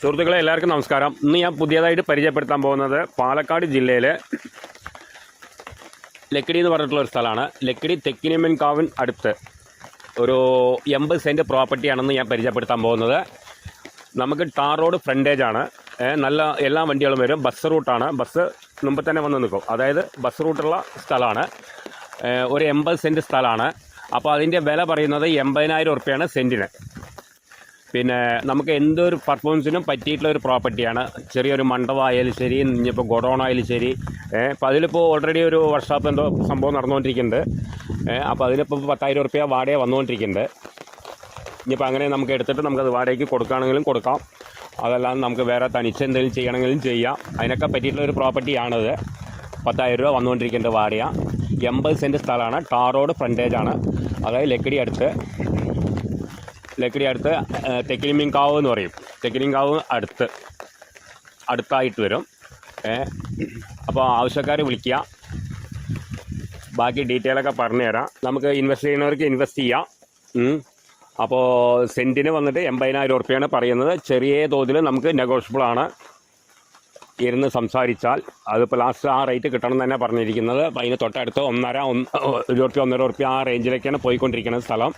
സുഹൃത്തുക്കളെ എല്ലാവർക്കും നമസ്കാരം. ഇന്ന് ഞാൻ പുതിയതായിട്ട് പരിചയപ്പെടുത്താൻ പോകുന്നത് പാലക്കാട് ജില്ലയിലെ ലക്കിടി എന്ന് പറഞ്ഞിട്ടുള്ള ഒരു സ്ഥലമാണ്. ലക്കിടി തെക്കിനിമൻകാവിൻ അടുത്ത് ഒരു എൺപത് സെന്റ് പ്രോപ്പർട്ടിയാണെന്ന് ഞാൻ പരിചയപ്പെടുത്താൻ പോകുന്നത്. നമുക്ക് ടാർ റോഡ് ഫ്രണ്ടേജ് ആണ്. നല്ല എല്ലാ വണ്ടികളും വരും. ബസ് റൂട്ടാണ് ബസ് മുമ്പ് തന്നെ വന്ന് നിൽക്കും. അതായത് ബസ് റൂട്ടുള്ള സ്ഥലമാണ്. ഒരു എൺപത് സെന്റ് സ്ഥലമാണ്. അപ്പോൾ അതിന്റെ വില പറയുന്നത് എൺപതിനായിരം ഉറുപ്പ്യാണ് സെന്റിന് പിന്നെ നമുക്ക് എന്തൊരു പെർഫോമൻസിനും പറ്റിയിട്ടുള്ള ഒരു പ്രോപ്പർട്ടിയാണ് ചെറിയൊരു മണ്ഡപമായാലും ശരി ഇനിയിപ്പോൾ ഗൊഡോൺ ആയാലും ശരി. അപ്പോൾ അതിലിപ്പോൾ ഓൾറെഡി ഒരു വർക്ക്ഷോപ്പ് എന്തോ സംഭവം നടന്നുകൊണ്ടിരിക്കുന്നുണ്ട്. അപ്പോൾ അതിനിപ്പോൾ പത്തായിരം റുപ്യ വാടക വന്നുകൊണ്ടിരിക്കുന്നുണ്ട്. ഇനിയിപ്പോൾ അങ്ങനെ നമുക്ക് എടുത്തിട്ട് നമുക്കത് വാടകയ്ക്ക് കൊടുക്കുകയാണെങ്കിലും കൊടുക്കാം. അതല്ലാതെ നമുക്ക് വേറെ തനിച്ച് എന്തെങ്കിലും ചെയ്യണമെങ്കിലും ചെയ്യാം. അതിനൊക്കെ പറ്റിയിട്ടുള്ള ഒരു പ്രോപ്പർട്ടിയാണത് പത്തായിരം രൂപ വന്നുകൊണ്ടിരിക്കേണ്ട വാടക. എൺപത് സെന്റ് സ്ഥലമാണ്. ടാർ റോഡ് ഫ്രണ്ടേജാണ് അതായത് ലക്കിടി അടുത്ത്. ലക്കിടി അടുത്ത് തെക്കിനിമീൻകാവ് എന്ന് പറയും. തെക്കിനിങ്കാവ് അടുത്ത് അടുത്തായിട്ട് വരും. അപ്പോൾ ആവശ്യക്കാർ വിളിക്കുക. ബാക്കി ഡീറ്റെയിലൊക്കെ പറഞ്ഞുതരാം നമുക്ക് ഇൻവെസ്റ്റ് ചെയ്യുന്നവർക്ക് ഇൻവെസ്റ്റ് ചെയ്യാം. അപ്പോൾ സെന്റിന് വന്നിട്ട് എൺപതിനായിരം ഉറുപ്പ്യാണ് പറയുന്നത്. ചെറിയ തോതിൽ നമുക്ക് നെഗോഷ്യബിൾ ആണ് ഇരുന്ന് സംസാരിച്ചാൽ അതിപ്പോൾ ലാസ്റ്റ് ആ റേറ്റ് കിട്ടണം തന്നെ പറഞ്ഞിരിക്കുന്നത്. അതിന് തൊട്ടടുത്ത് ഒന്നര ഉറുപ്പ്യ ഒന്നര ഉറുപ്പ്യ ആ റേഞ്ചിലേക്കാണ് പോയിക്കൊണ്ടിരിക്കുന്നത് സ്ഥലം.